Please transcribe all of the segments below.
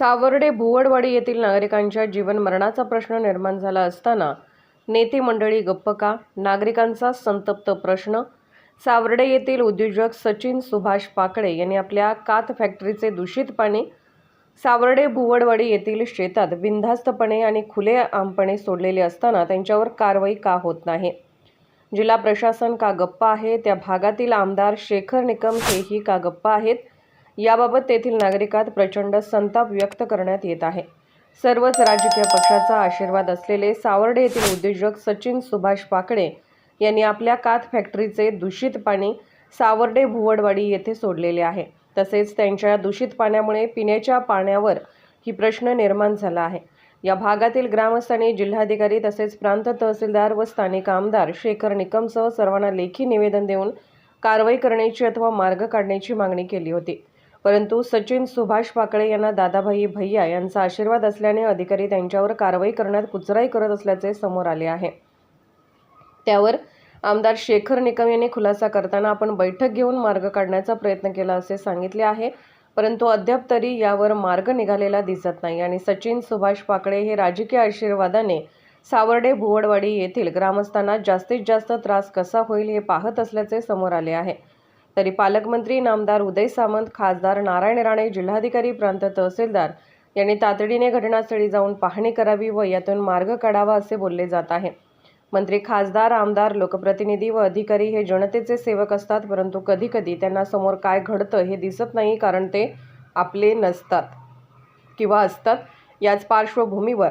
सावर्डे भुवडवाडी येथील नागरिकांच्या जीवनमरणाचा प्रश्न निर्माण झाला असताना नेते मंडळी गप्प का? नागरिकांचा संतप्त प्रश्न. सावर्डे येथील उद्योजक सचिन सुभाष पाकडे यांनी आपल्या कात फॅक्टरीचे दूषित पाणी सावर्डे भुवडवाडी येथील शेतात बिनधास्तपणे आणि खुले आमपणे सोडलेले असताना त्यांच्यावर कारवाई का होत नाही? जिल्हा प्रशासन का गप्प आहे? त्या भागातील आमदार शेखर निकम हेही का गप्प आहेत? याबाबत तेथील नागरिकात प्रचंड संताप व्यक्त करण्यात येत आहे. सर्वच राजकीय पक्षाचा आशीर्वाद असलेले सावर्डे येथील उद्योजक सचिन सुभाष पाकडे यांनी आपल्या कात फॅक्टरीचे दूषित पाणी सावर्डे भुवडवाडी येथे सोडलेले आहे. तसेच त्यांच्या दूषित पाण्यामुळे पिण्याच्या पाण्यावर ही प्रश्न निर्माण झाला आहे. या भागातील ग्रामस्थांनी जिल्हाधिकारी तसेच प्रांत तहसीलदार व स्थानिक आमदार शेखर निकमसह सर्वांना लेखी निवेदन देऊन कारवाई करण्याची अथवा मार्ग काढण्याची मागणी केली होती. परंतु सचिन सुभाष पाकळे यांना दादाभाई भैया यांचा आशीर्वाद असल्याने अधिकारी त्यांच्यावर कारवाई करण्यात कुचराई करत असल्याचे समोर आले आहे. त्यावर आमदार शेखर निकम यांनी खुलासा करताना आपण बैठक घेऊन मार्ग काढण्याचा प्रयत्न केला असे सांगितले आहे परंतु अद्याप तरी यावर मार्ग निघालेला दिसत नाही आणि सचिन सुभाष पाकळे हे राजकीय आशीर्वादाने सावर्डे भुवडवाडी येथील ग्रामस्थांना जास्तीत जास्त त्रास कसा होईल हे पाहत असल्याचे समोर आले आहे. तरी पालकमंत्री नामदार उदय सामंत खासदार नारायण राणे जिल्हाधिकारी प्रांत तहसीलदार यांनी तातडीने घटनास्थळी जाऊन पाहणी करावी व यातून मार्ग काढावा असे बोलले जात आहे. मंत्री खासदार आमदार लोकप्रतिनिधी व अधिकारी हे जनतेचे सेवक असतात परंतु कधीकधी त्यांना समोर काय घडतं हे दिसत नाही कारण ते आपले नसतात किंवा असतात याच पार्श्वभूमीवर.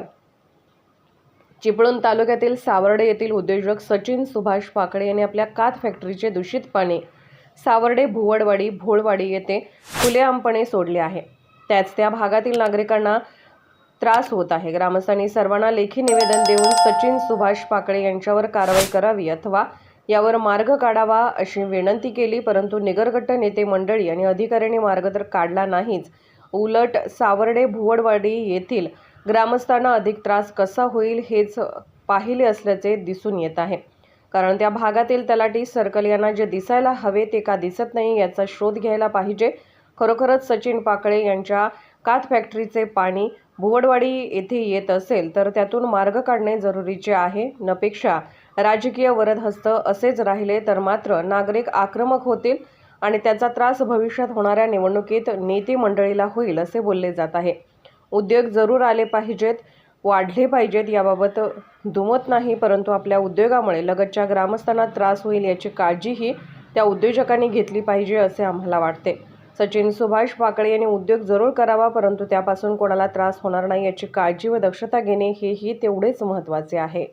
चिपळूण तालुक्यातील सावर्डे येथील उद्योजक सचिन सुभाष पाकडे यांनी आपल्या कात फॅक्टरीचे दूषित पाणी सावर्डे भुवडवाडी भोळवाडी येथे खुलेआमपणे सोडले आहे. त्याच त्या भागातील नागरिकांना त्रास होत आहे. ग्रामस्थांनी सर्वांना लेखी निवेदन देऊन सचिन सुभाष पाकळे यांच्यावर कारवाई करावी अथवा यावर मार्ग काढावा अशी विनंती केली परंतु निगरगट्ट नेते मंडळी आणि अधिकाऱ्यांनी मार्ग तर काढला नाहीच. उलट सावर्डे भुवडवाडी येथील ग्रामस्थांना अधिक त्रास कसा होईल हेच पाहिले असल्याचे दिसून येत आहे. कारण त्या भागातील तलाठी सर्कल यांना जे दिसायला हवे ते का दिसत नाही याचा शोध घ्यायला पाहिजे. खरोखरच सचिन पाकळे यांच्या कात फॅक्टरीचे पाणी भुवडवाडी येथे येत असेल तर त्यातून मार्ग काढणे जरुरीचे आहे. नपेक्षा राजकीय वरदहस्त असेच राहिले तर मात्र नागरिक आक्रमक होतील आणि त्याचा त्रास भविष्यात होणाऱ्या निवडणुकीत नेते मंडळीला होईल असे बोलले जात आहे. उद्योग जरूर आले पाहिजेत. वाढले पाहिजेत याबाबत दुमत नाही परंतु आपल्या उद्योगामुळे लगतच्या ग्रामस्थांना त्रास होईल याची काळजीही त्या उद्योजकांनी घेतली पाहिजे असे आम्हाला वाटते. सचिन सुभाष पाकळे यांनी उद्योग जरूर करावा परंतु त्यापासून कोणाला त्रास होणार नाही याची काळजी व दक्षता घेणे हेही तेवढेच महत्त्वाचे आहे.